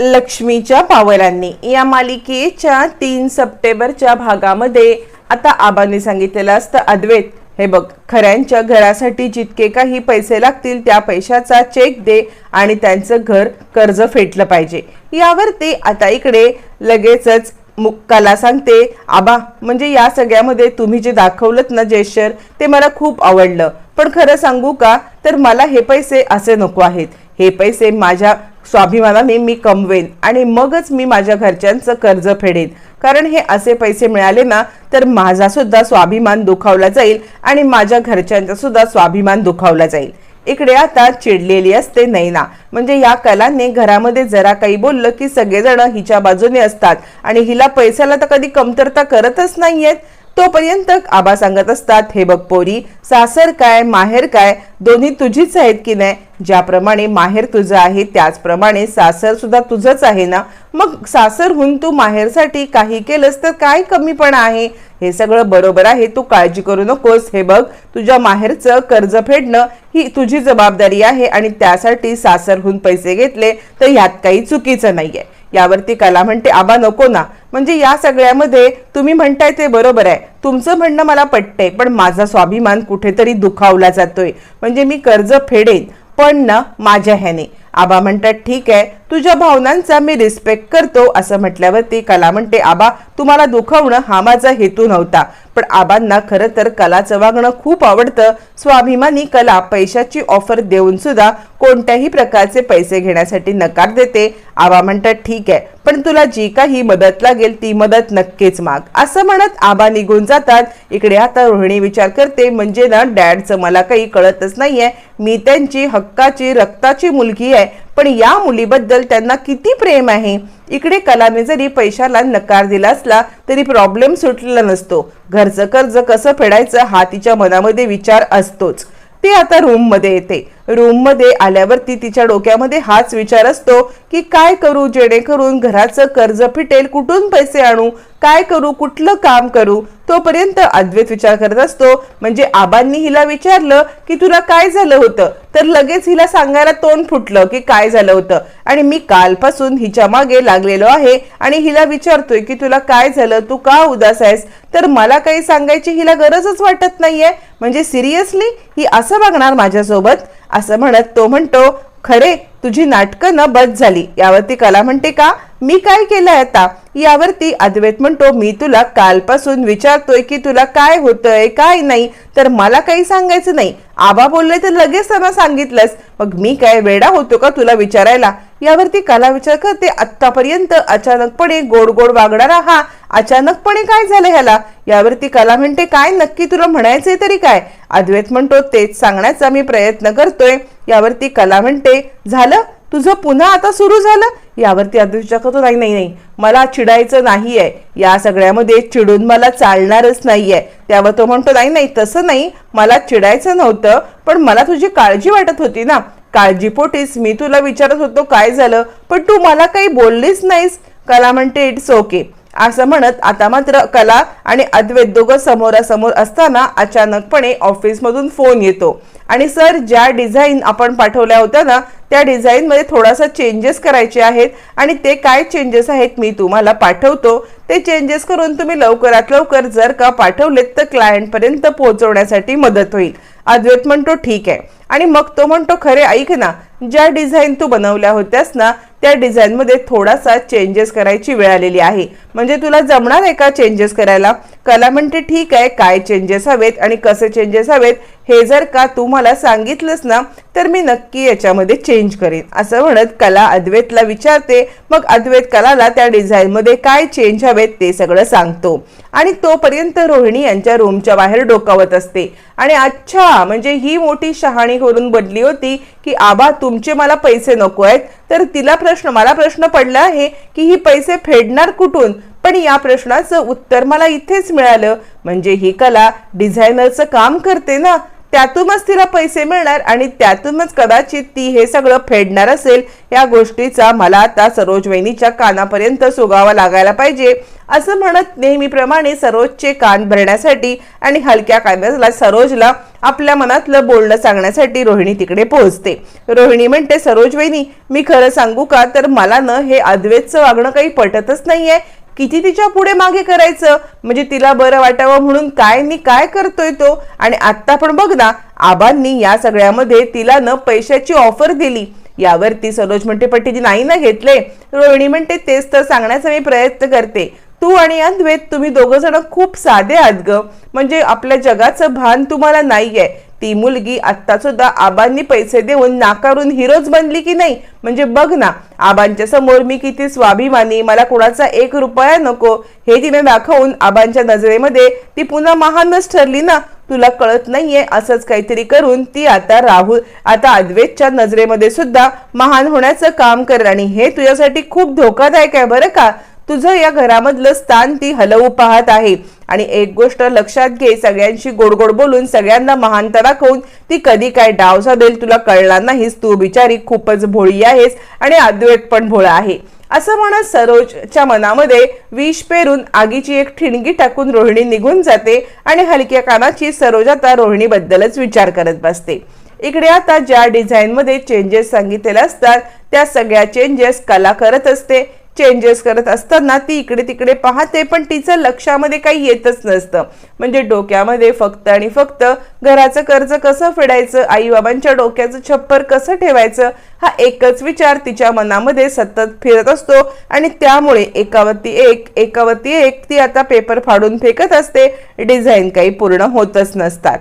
लक्ष्मीच्या पावलांनी. या मालिकेच्या तीन सप्टेंबरच्या भागामध्ये आता आबांनी सांगितलेलं असतं अद्वैत हे बघ खऱ्यांच्या घरासाठी जितके काही पैसे लागतील त्या पैशाचा चेक दे आणि त्यांचं घर कर्ज फेटलं पाहिजे. यावरती आता इकडे लगेचच मुक्काला सांगते आबा म्हणजे या सगळ्यामध्ये तुम्ही जे दाखवलं ना जेशर ते मला खूप आवडलं. पण खरं सांगू का? तर मला हे पैसे असे नको आहेत. हे पैसे माझ्या स्वाभिमानाने मी कमवेन आणि मगच मी माझ्या घरच्यांचं कर्ज फेडेन. कारण हे असे पैसे मिळाले ना तर माझा सुद्धा स्वाभिमान दुखावला जाईल आणि माझ्या घरच्यांचा सुद्धा स्वाभिमान दुखावला जाईल. इकडे आता चिडलेली असते नैना. म्हणजे या कलाने घरामध्ये जरा काही बोललं की सगळेजण हिच्या बाजूने असतात. आणि हिला पैशाला तर कधी कमतरता करतच नाहीयेत. तोपर्यंत आबा सांगत असतात हे बघ पोरी सासर काय माहेर काय दोन्ही तुझीच आहेत की नाही? ज्याप्रमाणे माहेर तुझं आहे त्याचप्रमाणे सासर सुद्धा तुझंच आहे ना? मग सासरहून तू माहेरसाठी काही केलंस तर काय कमीपणा आहे? हे सगळं बरोबर आहे तू काळजी करू नकोस. हे बघ तुझ्या माहेरचं कर्ज फेडणं ही तुझी जबाबदारी आहे आणि त्यासाठी सासरहून पैसे घेतले तर ह्यात काही चुकीचं नाहीये. यावरती कला म्हणते आबा नको ना. म्हणजे या सगळ्यामध्ये तुम्ही म्हणताय ते बरोबर आहे. तुमचं म्हणणं मला पटतंय पण माझा स्वाभिमान कुठेतरी दुखावला जातोय. म्हणजे मी कर्ज फेडेन पण ना माझ्या ह्याने. आबा म्हणतात ठीक आहे तुझ्या भावनांचा मी रिस्पेक्ट करतो असं म्हटल्यावरती कला म्हणते आबा तुम्हाला दुखवणं हा माझा हेतू नव्हता. पण आबांना खरं तर कलाचं वागणं खूप आवडतं. स्वाभिमानी कला पैशाची ऑफर देऊन सुद्धा कोणत्याही प्रकारचे पैसे घेण्यासाठी नकार देते. आबा म्हणतात ठीक आहे पण तुला जी काही मदत लागेल ती मदत नक्कीच माग. असं म्हणत आबा निघून जातात. इकडे आता रोहिणी विचार करते म्हणजे ना डॅडचं मला काही कळतच नाहीये. मी त्यांची हक्काची रक्ताची मुलगी आहे. पण या मुलीबद्दल त्यांना किती प्रेम आहे? इकडे कलाने जरी पैशाला नकार दिला असला तरी प्रॉब्लेम सुटलेला नसतो. घरचं कर्ज कसं फेडायचं हा तिच्या मनामध्ये विचार असतोच. ती आता रूममध्ये येते. रूममध्ये आल्यावरती तिच्या डोक्यामध्ये हाच विचार असतो की काय करू जेणेकरून घराचं कर्ज फिटेल कुठून पैसे आणू काय करू कुठलं काम करू तोपर्यंत अद्वैत विचार करत असतो. म्हणजे आबांनी हिला विचारलं की तुला काय झालं होतं? तर लगेच हिला सांगायला तोंड फुटलं की काय झालं होतं? आणि मी कालपासून हिच्या मागे लागलेलो आहे आणि हिला विचारतोय की तुला काय झालं? तू का उदास आहेस? तर मला काही सांगायची हिला गरजच वाटत नाहीये. म्हणजे सिरियसली ही असं बघणार माझ्यासोबत? असं म्हणत तो म्हणतो खरे तुझी नाटकं न बद झाली. यावरती कला म्हणते का? मी काय केलंय आता? यावरती अद्वैत म्हणतो मी तुला कालपासून विचारतोय की तुला काय होतंय काय नाही? तर मला काही सांगायचं नाही. आबा बोलले तर लगेच त्यांना सांगितलंस. मग मी काय वेडा होतो का तुला विचारायला? यावरती कला विचार करते आत्तापर्यंत अचानकपणे गोड गोड वागणारा हा अचानकपणे काय झालं ह्याला? यावरती कला म्हणते काय नक्की तुला म्हणायचंय तरी काय? अद्वैत म्हणतो तेच सांगण्याचा मी प्रयत्न करतोय. यावरती कला म्हणते झालं? तुझं पुन्हा आता सुरू झालं? यावरती अद्वैत विचार करतो. नाही नाही नाही. मला चिडायचं नाही आहे या सगळ्यामध्ये चिडून मला चालणारच नाही आहे त्यावर तो म्हणतो नाही नाही तसं नाही. मला चिडायचं नव्हतं पण मला तुझी काळजी वाटत होती ना. काळजीपोटीस मी तुला विचारत होतो काय झालं? पण तू मला काही बोललीच नाहीस. कला म्हणते इट्स ओके. असं म्हणत आता मात्र कला आणि अद्वैत दोघं समोरासमोर असताना अचानकपणे ऑफिसमधून फोन येतो. आणि सर ज्या डिझाईन आपण पाठवल्या होत्या ना त्या डिझाईनमध्ये थोडासा चेंजेस करायचे आहेत आणि ते काय चेंजेस आहेत मी तुम्हाला पाठवतो. ते चेंजेस करून तुम्ही लवकरात लवकर जर का पाठवलेत तर क्लायंटपर्यंत पोहोचवण्यासाठी मदत होईल. अद्वैत म्हणतो ठीक आहे. आणि मग तो म्हणतो खरे ऐक ना ज्या डिझाईन तू बनवल्या होत्यास ना त्या डिझाईनमध्ये थोडासा चेंजेस करायची वेळ आलेली आहे. म्हणजे तुला जमणार आहे का चेंजेस करायला? कला म्हणते ठीक आहे काय चेंजेस हवेत आणि कसे चेंजेस हवेत हे जर का तू मला सांगितलंस ना तर मी नक्की याच्यामध्ये चेंज करेन. असं म्हणत कला अद्वैतला विचारते. मग अद्वैत कलाला त्या डिझाईनमध्ये काय चेंज हवेत ते सगळं सांगतो. आणि तोपर्यंत रोहिणी यांच्या रूमच्या बाहेर डोकावत असते. आणि अच्छा म्हणजे ही मोठी शहाणी करून बदली होती की आबा तुमचे मला पैसे नको आहेत. तर तिला प्रश्न मला प्रश्न पडला आहे की ही पैसे फेडणार कुठून? पण या प्रश्नाचं उत्तर मला इथेच मिळालं. म्हणजे ही कला डिझायनरचं काम करते ना. त्यातूनच तिला पैसे मिळणार आणि त्यातूनच कदाचित ती हे सगळं फेडणार असेल या गोष्टीचा मला आता सरोज वहिनीच्या कानापर्यंत सुगावा लागायला पाहिजे. असं म्हणत नेहमीप्रमाणे सरोजचे कान भरण्यासाठी आणि हलक्या कानाला सरोजला आपल्या मनातलं बोलणं सांगण्यासाठी रोहिणी तिकडे पोहोचते. रोहिणी म्हणते सरोज वहिनी मी खरं सांगू का? तर मला न हे अद्वैतचं वागणं काही पटतच नाहीये. किती तिच्या पुढे मागे करायचं? म्हणजे तिला बरं वाटावं म्हणून काय मी काय करतोय तो? आणि आत्ता पण बघ ना आबांनी या सगळ्यामध्ये तिला न पैशाची ऑफर दिली. यावरती सरोज म्हणते पट्टीजी नाही ना घेतले. रोहिणी म्हणते तेच तर सांगण्याचा मी प्रयत्न करते. तू आणि अद्वैत तुम्ही दोघं जण खूप साधे आहात ग. म्हणजे आपल्या जगाचं भान तुम्हाला नाहीये. ती मुलगी आत्ता सुद्धा आबांनी पैसे देऊन नाकारून हिरोच बनली की नाही? म्हणजे बघ ना आबांच्या समोर मी किती स्वाभिमानी मला कोणाचा एक रुपया नको हे तिने दाखवून आबांच्या नजरेमध्ये ती पुन्हा महानच ठरली ना? तुला कळत नाहीये असंच काहीतरी करून ती आता राहुल आता अद्वैतच्या नजरेमध्ये सुद्धा महान होण्याचं काम करेल आणि हे तुझ्यासाठी खूप धोकादायक आहे बरं का? तुझं या घरामधलं स्थान ती हलवू पाहत आहे. आणि एक गोष्ट लक्षात घे सगळ्यांशी गोड गोड बोलून सगळ्यांना महानता दाखवून ती कधी काय डाव साधेल तुला कळणार नाहीस. तू बिचारी खूपच भोळी आहेस आणि अद्वैत पण भोळा आहे. असं म्हणत सरोजच्या मनामध्ये विष पेरून आगीची एक ठिणगी टाकून रोहिणी निघून जाते आणि हलक्या कानाची सरोज आता रोहिणीबद्दलच विचार करत बसते. इकडे आता ज्या डिझाईनमध्ये चेंजेस सांगितलेले असतात त्या सगळ्या चेंजेस कला करत असते. चेंजेस करत असताना ती इकडे तिकडे पाहते पण तिचं लक्षामध्ये काही येतच नसतं. म्हणजे डोक्यामध्ये फक्त आणि फक्त घराचं कर्ज कसं फेडायचं आई बाबांच्या डोक्याचं छप्पर कसं ठेवायचं हा एकच विचार तिच्या मनामध्ये सतत फिरत असतो आणि त्यामुळे एकावरती एक एकावरती एक ती आता पेपर फाडून फेकत असते. डिझाईन काही पूर्ण होतच नसतात.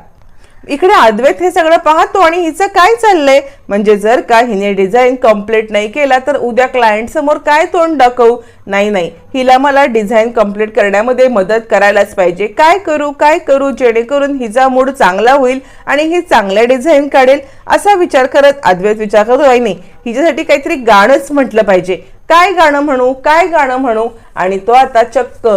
इकडे अद्वैत हे सगळं पाहतो आणि हिचं काय चाललंय? म्हणजे जर का हिने डिझाईन कंप्लीट नाही केला तर उद्या क्लायंट समोर काय तोंड दाखवू? नाही नाही. हिला मला डिझाईन कंप्लीट करण्यामध्ये मदत करायलाच पाहिजे. काय करू काय करू जेणेकरून हिचा मूड चांगला होईल आणि ही चांगल्या डिझाईन काढेल असा विचार करत अद्वैत विचार करतो नाही हिच्यासाठी काहीतरी गाणंच म्हटलं पाहिजे. काय गाणं म्हणू काय गाणं म्हणू? आणि तो आता चक्क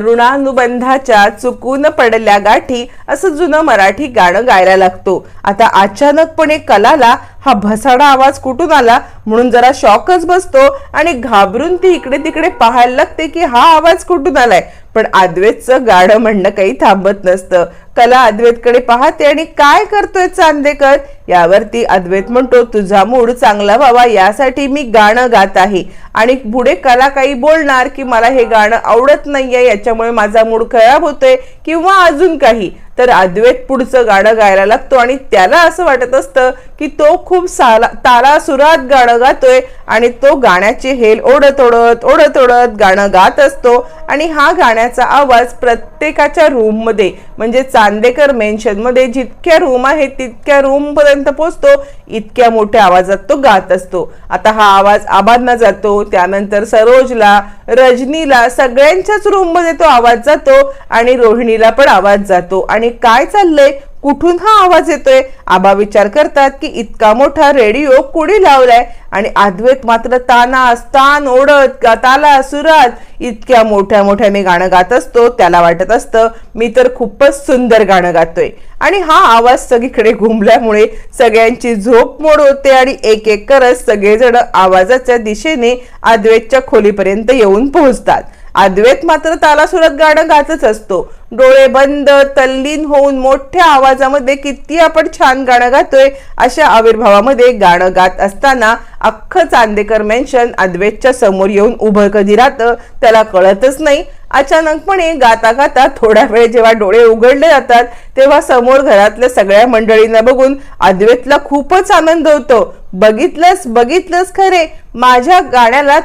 ऋणानुबंधाच्या चुकून पडल्या गाठी असं जुनं मराठी गाणं गायला लागतो. आता अचानकपणे कलाला हा भसाडा आवाज कुठून आला? म्हणून जरा शॉकच बसतो आणि घाबरून ती इकडे तिकडे पाहायला लागते की हा आवाज कुठून आलाय? पण आद्वेतचं गाणं म्हणणं काही थांबत नसतं. कला अद्वैतकडे पाहते आणि काय करतोय चांदेकर? यावरती अद्वैत म्हणतो तुझा मूड चांगला व्हावा यासाठी मी गाणं गात आहे. आणि पुढे कला काही बोलणार की मला हे गाणं आवडत नाहीये याच्यामुळे माझा मूड खराब होतोय किंवा अजून काही. तर अद्वैत पुढचं गाणं गायला लागतो आणि त्याला असं वाटत असतं की तो खूप साला ताला सुरात गाणं गातोय आणि तो गाण्याचे हेल ओढत ओढत ओढत ओढत गाणं गात असतो. आणि हा गाण्याचा आवाज प्रत्येकाच्या रूममध्ये म्हणजे चा मेन्शनमध्ये जितक्या रूम आहेत तितक्या रूमपर्यंत पोचतो इतक्या मोठ्या आवाजात तो गात असतो. आता हा आवाज आबांना जातो त्यानंतर सरोजला रजनीला सगळ्यांच्याच रूममध्ये तो आवाज जातो आणि रोहिणीला पण आवाज जातो. आणि काय चाललंय? कुठून हा आवाज येतोय? आबा विचार करतात की इतका मोठा रेडिओ कुणी लावलाय? आणि अद्वैत मात्र ताना तान ओढत ताला सुरात इतक्या मोठ्या मोठ्या मी गाणं गात असतो त्याला वाटत असतं मी तर खूपच सुंदर गाणं गातोय. आणि हा आवाज सगळीकडे घुमल्यामुळे सगळ्यांची झोप मोड होते आणि एक एक करत सगळेजण आवाजाच्या दिशेने अद्वैतच्या खोलीपर्यंत येऊन पोहोचतात. अद्वैत मात्र तालासुरात गाणं गातच असतो. डोळे बंद तल्लीन होऊन मोठ्या आवाजामध्ये किती आपण छान गाणं गातोय अशा आविर्भावामध्ये गाणं गात असताना अख्खं चांदेकर मेन्शन अद्वैतच्या समोर येऊन उभं कधी राहतं त्याला कळतच नाही. अचानकपणे गाता गाता थोड्या वेळ जेव्हा डोळे उघडले जातात तेव्हा समोर घरातल्या सगळ्या मंडळींना बघून अद्वैतला खूपच आनंद होतो. बघितलंच बघितलंच खरे. माझ्या गाण्याला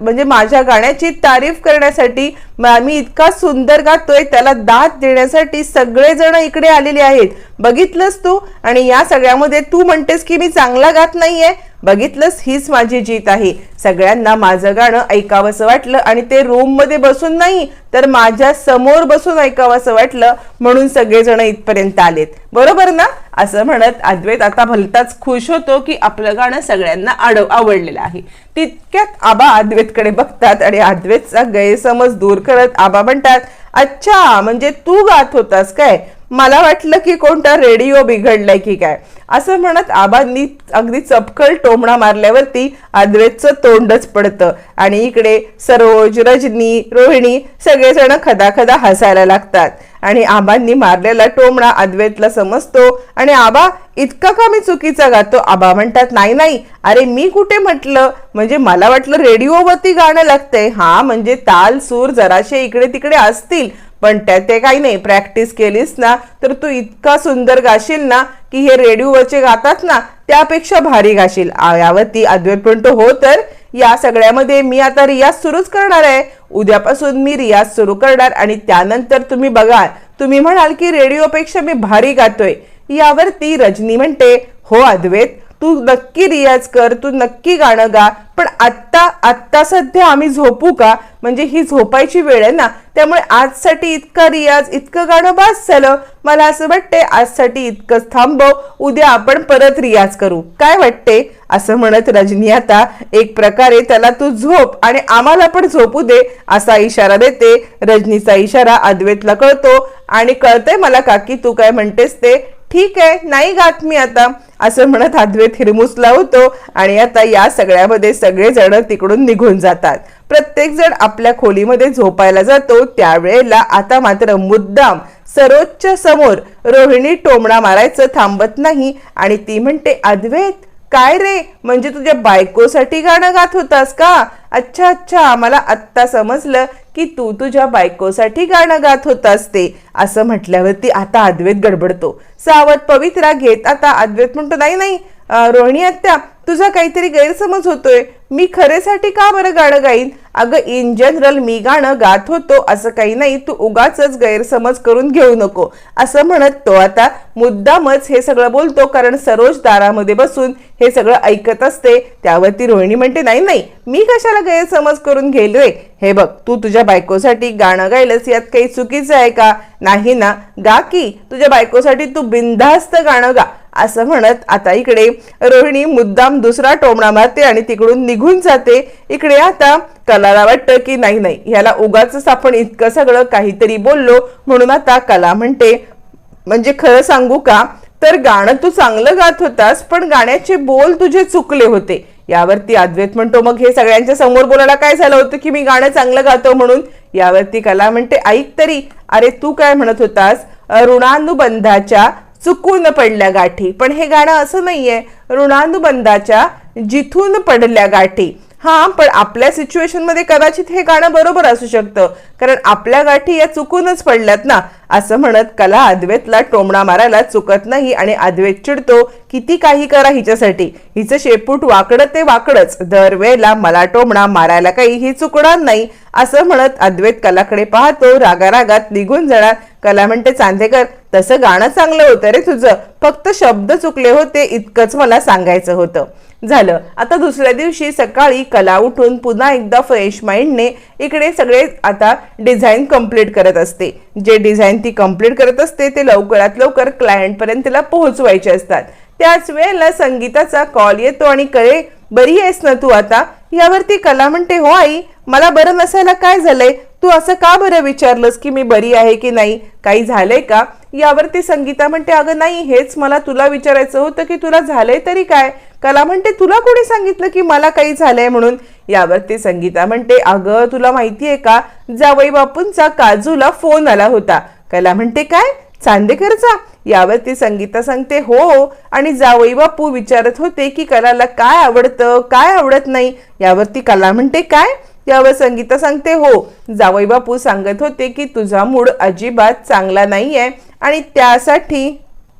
म्हणजे माझ्या गाण्याची तारीफ करण्यासाठी मी इतका सुंदर गातोय त्याला दाद देण्यासाठी सगळेजण इकडे आलेले आहेत. बघितलंस तू आणि या सगळ्यामध्ये तू म्हणतेस की मी चांगला गात नाहीये. बघितलंस हीच माझी जीत आहे. सगळ्यांना माझं गाणं ऐकावंसं वाटलं आणि ते रूममध्ये बसून नाही तर माझ्यासमोर बसून ऐकावंसं वाटलं म्हणून सगळेजण इथपर्यंत आलेत. बरोबर ना? असं म्हणत अद्वैत आता भलताच खुश होतो की आपलं गाणं सगळ्यांना आडव आवडलेलं आहे. तितक्यात आबा अद्वैतकडे बघतात आणि अद्वैतचा गैरसमज दूर करत आबा म्हणतात अच्छा म्हणजे तू गात होतास काय? मला वाटलं की कोणता रेडिओ बिघडलाय की काय? असं म्हणत आबांनी अगदी चपकल टोमणा मारल्यावरती अद्वेतचं तोंडच पडतं. आणि इकडे सरोज रजनी रोहिणी सगळेजण खदाखदा हसायला लागतात. आणि आबांनी मारलेला टोमणा अद्वैतला समजतो. आणि आबा इतका का मी चुकीचा गातो? आबा म्हणतात नाही नाही. अरे मी कुठे म्हटलं? म्हणजे मला वाटलं रेडिओवरती गाणं लागतंय. हा म्हणजे ताल सूर जराशे इकडे तिकडे असतील. पण त्या ते काही नाही प्रॅक्टिस केलीस ना तर तू इतका सुंदर गाशील ना की हे रेडिओवरचे गातात ना त्यापेक्षा भारी गाशील. यावरती अद्वैत म्हणतो हो तर या सगळ्यामध्ये मी आता रियाज सुरूच करणार आहे. उद्यापासून मी रियाज सुरू करणार आणि त्यानंतर तुम्ही बघाल तुम्ही म्हणाल की रेडिओपेक्षा मी भारी गातोय. यावरती रजनी म्हणते हो अद्वैत तू नक्की रियाज कर तू नक्की गाणं गा. पण आत्ता आत्ता सध्या आम्ही झोपू का? म्हणजे ही झोपायची वेळ आहे ना त्यामुळे आजसाठी इतका रियाज इतकं गाणं बास झालं. मला असं वाटते आजसाठी इतकंच थांबव उद्या आपण परत रियाज करू. काय वाटते असं म्हणत रजनी आता एक प्रकारे त्याला तू झोप आणि आम्हाला पण झोपू दे असा इशारा देते. रजनीचा इशारा अद्वैतला कळतो आणि कळतंय मला काकी तू काय म्हणतेस ते? ठीक आहे नाही गात मी आता. असं म्हणत अद्वैत हिरमुसला होतो आणि आता या सगळ्यामध्ये सगळेजण तिकडून निघून जातात. प्रत्येकजण आपल्या खोलीमध्ये झोपायला जातो त्यावेळेला आता मात्र मुद्दाम सरोजच्या समोर रोहिणी टोमणा मारायचं थांबत नाही आणि ती म्हणते अद्वैत काय रे? म्हणजे तुझ्या बायकोसाठी गाणं गात होतास का? अच्छा अच्छा मला आत्ता समजलं की तू तुझ्या बायकोसाठी गाणं गात होतास ते असं म्हटल्यावरती आता अद्वैत गडबडतो. सावध पवित्रा घेत आता अद्वैत म्हणतो नाही नाही रोहिणी आत्या तुझा काहीतरी गैरसमज होतोय. मी खरेसाठी का बरं गाणं गाईन? अगं इन जनरल मी गाणं गात होतो. असं काही नाही तू उगाच गैरसमज करून घेऊ नको. असं म्हणत तो आता मुद्दामच हे सगळं बोलतो कारण सरोज दारामध्ये बसून हे सगळं ऐकत असते. त्यावरती रोहिणी म्हणते नाही नाही मी कशाला गैरसमज करून घेईल रे हे बघ तू तुझ्या बायकोसाठी गाणं गायलंस यात काही चुकीचं आहे का? नाही ना. गा की तुझ्या बायकोसाठी तू बिनधास्त गाणं गा. असं म्हणत आता इकडे रोहिणी मुद्दाम दुसरा टोमणा मारते आणि तिकडून निघून जाते. इकडे आता कलाला वाटतं की नाही नाही ह्याला उगाच आपण इतकं सगळं काहीतरी बोललो म्हणून आता कला म्हणते म्हणजे खरं सांगू का? तर गाणं तू चांगलं गात होतास पण गाण्याचे बोल तुझे चुकले होते. यावरती अद्वैत म्हणतो मग हे सगळ्यांच्या समोर बोलायला काय झालं होतं की मी गाणं चांगलं गातो म्हणून? यावरती कला म्हणते ऐक तरी अरे तू काय म्हणत होतास? ऋणानुबंधाच्या चुकून पडल्या गाठी. पण हे गाणं असं नाहीये. ऋणानुबंधाच्या जिथून पडल्या गाठी. हा पण आपल्या सिच्युएशनमध्ये कदाचित हे गाणं बरोबर असू शकतं. कारण आपल्या गाठी या चुकूनच पडल्यात ना. असं म्हणत कला अद्वैतला टोमणा मारायला चुकत नाही आणि अद्वैत चिडतो किती काही करा हिच्यासाठी. हिचं शेपूट वाकडं ते वाकडंच. दरवेळेला मला टोमणा मारायला काही ही चुकणार नाही. असं म्हणत अद्वैत कलाकडे पाहतो. रागारागात निघून जाणार. कला म्हणते चांदेकर तसं गाणं चांगलं होतं रे तुझं. फक्त शब्द चुकले होते इतकंच मला सांगायचं होतं. झालं. आता दुसऱ्या दिवशी सकाळी कला उठून पुन्हा एकदा फ्रेश माइंडने इकडे सगळे आता डिझाईन कंप्लीट करत असते. जे डिझाईन ती कंप्लीट करत असते ते लवकरात लवकर क्लायंटपर्यंत तिला पोहोचवायचे असतात. त्याच वेळेला संगीताचा कॉल येतो आणि कळे बरी आहेस ना तू आता? यावरती कला म्हणते हो आई मला बरं नसायला काय झालंय? तू असं का बरं विचारलंस की मी बरी आहे की नाही? काही झालंय का? यावरती संगीता म्हणते अगं नाही हेच मला तुला विचारायचं होतं की तुला झालंय तरी काय? कला म्हणते तुला कोणी सांगितलं की मला काही झालंय म्हणून? यावरती संगीता म्हणते अगं तुला माहिती आहे का? जावई बापूंचा काजूला फोन आला होता. कला म्हणते काय? चांदेकरचा? यावरती संगीता सांगते हो. आणि जावई बापू विचारत होते की कलाला काय आवडतं काय आवडत नाही? यावरती कला म्हणते काय? यावर संगीता सांगते हो जावई बापू सांगत होते की तुझा मूड अजिबात चांगला नाहीये आणि त्यासाठी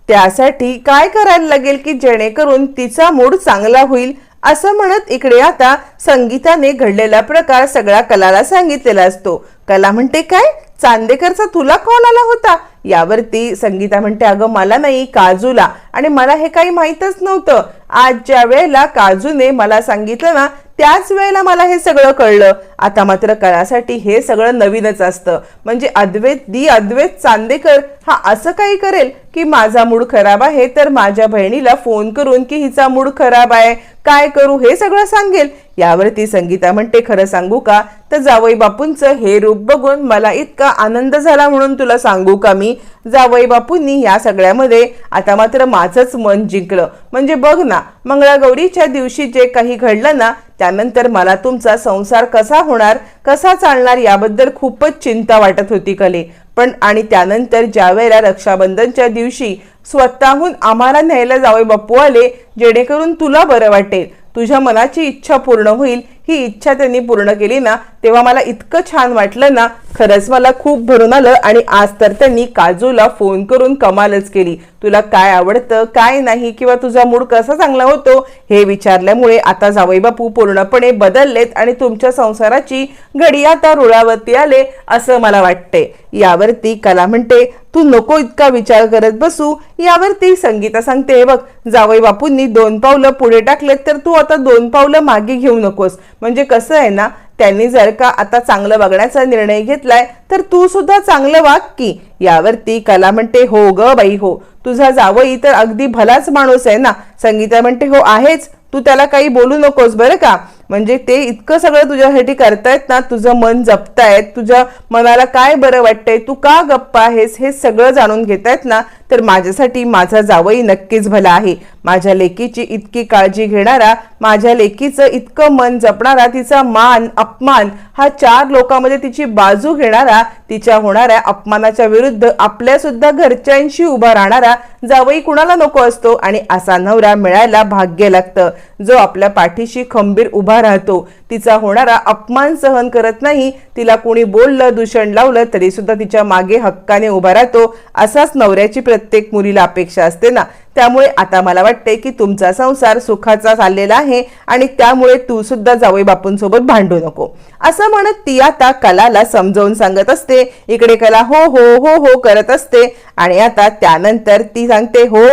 त्यासाठी काय करायला लागेल की जेणेकरून तिचा मूड चांगला होईल? असं म्हणत इकडे आता संगीताने घडलेला प्रकार सगळा कलाला सांगितलेला असतो. कला म्हणते काय? चांदेकरचा तुला कॉल आला होता? यावरती संगीता म्हणते अगं मला नाही काजूला. आणि मला हे काही माहीतच नव्हतं. आज ज्या वेळेला काजूने मला सांगितलं ना त्याच वेळेला मला हे सगळं कळलं. आता मात्र कलासाठी हे सगळं नवीनच असतं. म्हणजे अद्वैत दी अद्वैत चांदेकर हा असं काही करेल की माझा मूड खराब आहे तर माझ्या बहिणीला फोन करून की हिचा मूड खराब आहे काय करू हे सगळं सांगेल. यावरती संगीता म्हणते खरं सांगू का? तर जावई बापूंचं हे रूप बघून मला इतका आनंद झाला म्हणून तुला सांगू का मी? जावई बापूंनी या सगळ्यामध्ये आता मात्र माझंच मन जिंकलं. म्हणजे बघ ना मंगळागौरीच्या दिवशी जे काही घडलं ना त्यानंतर मला तुमचा संसार कसा होणार कसा चालणार याबद्दल खूपच चिंता वाटत होती कले. पण आणि त्यानंतर ज्यावेळेला रक्षाबंधनच्या दिवशी स्वतःहून आम्हाला न्यायला जावे बाप्पू आले जेणेकरून तुला बरं वाटेल. तुझ्या मनाची इच्छा पूर्ण होईल ही इच्छा त्यांनी पूर्ण केली ना तेव्हा मला इतकं छान वाटलं ना खरंच मला खूप भरून आलं आणि आज तर त्यांनी काजूला फोन करून कमालच केली. तुला काय आवडतं काय नाही किंवा तुझा मूड कसा चांगला होतो हे विचारल्यामुळे आता जावई बापू पूर्णपणे बदललेत आणि तुमच्या संसाराची घडी आता रुळावरती आले असं मला वाटते. यावरती कला म्हणते तू नको इतका विचार करत बसू. यावरती संगीता सांगते "हे बघ जावई बापूंनी दोन पावलं पुढे टाकलेत तर तू आता दोन पावलं मागे घेऊ नकोस. म्हणजे कसं आहे ना त्यांनी जर का आता चांगलं बघण्याचा निर्णय घेतलाय तर तू सुद्धा चांगलं वाग की. यावरती कला म्हणते हो ग बाई हो. तुझा जावई तर अगदी भलाच माणूस आहे ना. संगीता म्हणते हो आहेच. तू त्याला काही बोलू नकोस बरं का? म्हणजे ते इतकं सगळं तुझ्यासाठी करतायत ना तुझं मन जपतायत तुझ्या मनाला काय बरं वाटतंय तू का गप्पा आहेस हे सगळं जाणून घेतायत ना तर माझ्यासाठी माझा जावई नक्कीच भला आहे. माझ्या लेकीची इतकी काळजी घेणारा माझ्या लेकीचं इतकं मन जपणारा तिचा मान अपमान हा चार लोकांमध्ये तिची बाजू घेणारा तिच्या होणाऱ्या अपमानाच्या विरुद्ध आपल्या सुद्धा घरच्यांशी उभा राहणारा जावई कुणाला नको असतो? आणि असा नवरा मिळायला भाग्य लागतं. जो आपल्या पाठीशी खंबीर उभा राहतो. तिचा होणारा अपमान सहन करत नाही. तिला कोणी बोललं दूषण लावलं तरी सुद्धा तिच्यामागे हक्काने उभा राहतो. असाच नवऱ्याची प्रति प्रत्येक मुलीला अपेक्षा असते ना. त्यामुळे आता मला वाटते की तुमचा संसार सुखाचा चाललेला आहे आणि त्यामुळे तू सुद्धा जावई बापूंसोबत भांडू नको. असं म्हणत ती आता कलाला समजावून सांगत असते. इकडे कला हो हो हो हो करत असते. आणि आता त्यानंतर ती सांगते हो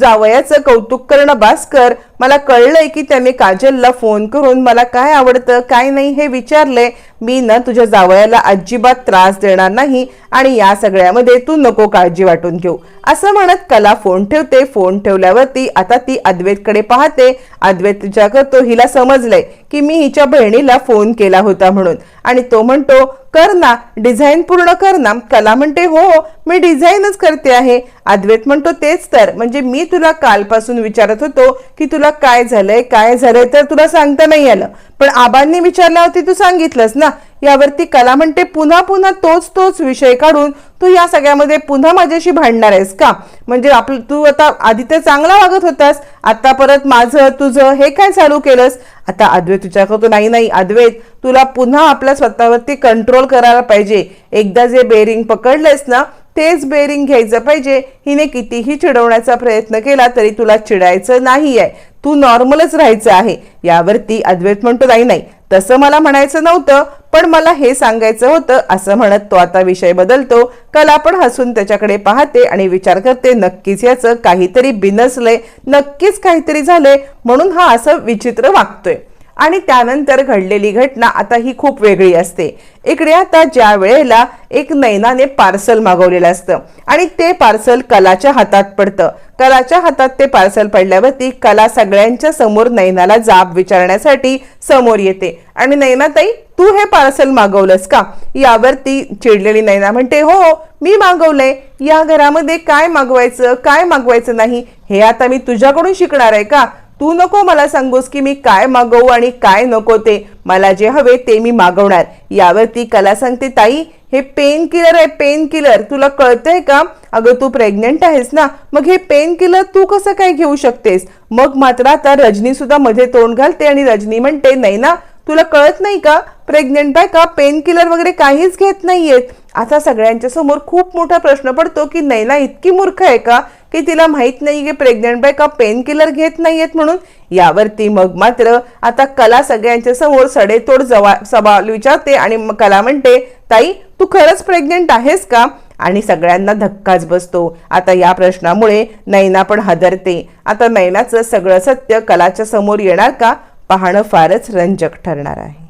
जावयाचं कौतुक करणं भास्कर मला कळलंय की त्याने काजलला फोन करून मला काय आवडतं काय नाही हे विचारलंय. मी ना तुझ्या जावयाला अजिबात त्रास देणार नाही आणि या सगळ्यामध्ये तू नको काळजी वाटून घेऊ. असं म्हणत कला फोन ठेवते. फोन ठेवल्यावरती आता ती अद्वैतकडे पाहते. अद्वैत विचार करतो हिला समजलंय. की मी हिच्या बहिणीला फोन केला होता म्हणून. आणि तो म्हणतो कर ना डिझाईन पूर्ण कर ना. कला म्हणते हो, हो मी डिझाईनच करते आहे. अद्वैत म्हणतो तेच तर. म्हणजे मी तुला कालपासून विचारत होतो की तुला काय झालंय काय झालंय तर तुला सांगता नाही आलं. पण आबांनी विचारल्यावरती तू सांगितलंस ना? यावरती कला म्हणते पुन्हा पुन्हा तोच तोच विषय काढून तू या सगळ्यामध्ये पुन्हा माझ्याशी भांडणार आहेस का? म्हणजे आपलं तू आता आधी तर चांगला वागत होतास आता परत माझं तुझं हे काय चालू केलंस? आता अद्वैत विचार करतो नाही नाही. अद्वैत तुला पुन्हा आपल्या स्वतःवरती कंट्रोल करायला पाहिजे. एकदा जे बेरिंग पकडलंयस ना तेच बेरिंग घ्यायचं पाहिजे. हिने कितीही चिडवण्याचा प्रयत्न केला तरी तुला चिडायचं नाही आहे तू नॉर्मलच राहायचं आहे. यावरती अद्वैत म्हणतो नाही नाही. तसं मला म्हणायचं नव्हतं पण मला हे सांगायचं होतं असं म्हणत तो आता विषय बदलतो. कला पण हसून त्याच्याकडे पाहते आणि विचार करते नक्कीच याचं काहीतरी बिनसलंय नक्कीच काहीतरी झालंय म्हणून हा असं विचित्र वागतोय. आणि त्यानंतर घडलेली घटना आता ही खूप वेगळी असते. इकडे आता ज्या वेळेला एक नैनाने पार्सल मागवलेलं असतं आणि ते पार्सल कलाच्या हातात पडतं. कलाच्या हातात ते पार्सल पडल्यावरती कला सगळ्यांच्या समोर नैनाला जाब विचारण्यासाठी समोर येते. आणि नैनाताई तू हे पार्सल मागवलंस का? यावरती चिडलेली नैना म्हणते हो, हो मी मागवलंय. या घरामध्ये काय मागवायचं काय मागवायचं नाही? हे आता मी तुझ्याकडून शिकणार आहे का? तू नको मला सांगूस की मी काय मागवू आणि काय नको ते. मला जे हवे ते मी मागवणार. यावरती कला सांगते ताई हे पेन किलर आहे पेन किलर तुला कळतंय का? अगं तू प्रेग्नंट आहेस ना? मग हे पेन किलर तू कसं काय घेऊ शकतेस? मग मात्र आता रजनी सुद्धा मध्ये तोंड घालते आणि रजनी म्हणते नाही ना तुला कळत नाही का? प्रेग्नेंट बायका पेन किलर वगैरे काहीच घेत नाहीयेत. आता सगळ्यांच्या समोर खूप मोठा प्रश्न पडतो की नैना इतकी मूर्ख आहे का की तिला माहीत नाही की प्रेग्नंट बायका पेन किलर घेत नाहीयेत म्हणून? यावरती मग मात्र आता कला सगळ्यांच्या समोर सडेतोड जवा सवाल विचारते आणि कला म्हणते ताई तू खरंच प्रेग्नंट आहेस का? आणि सगळ्यांना धक्काच बसतो. आता या प्रश्नामुळे नैना पण हादरते. आता नैनाचं सगळं सत्य कलाच्या समोर येणार का? पाहणं फारच रंजक ठरणार आहे.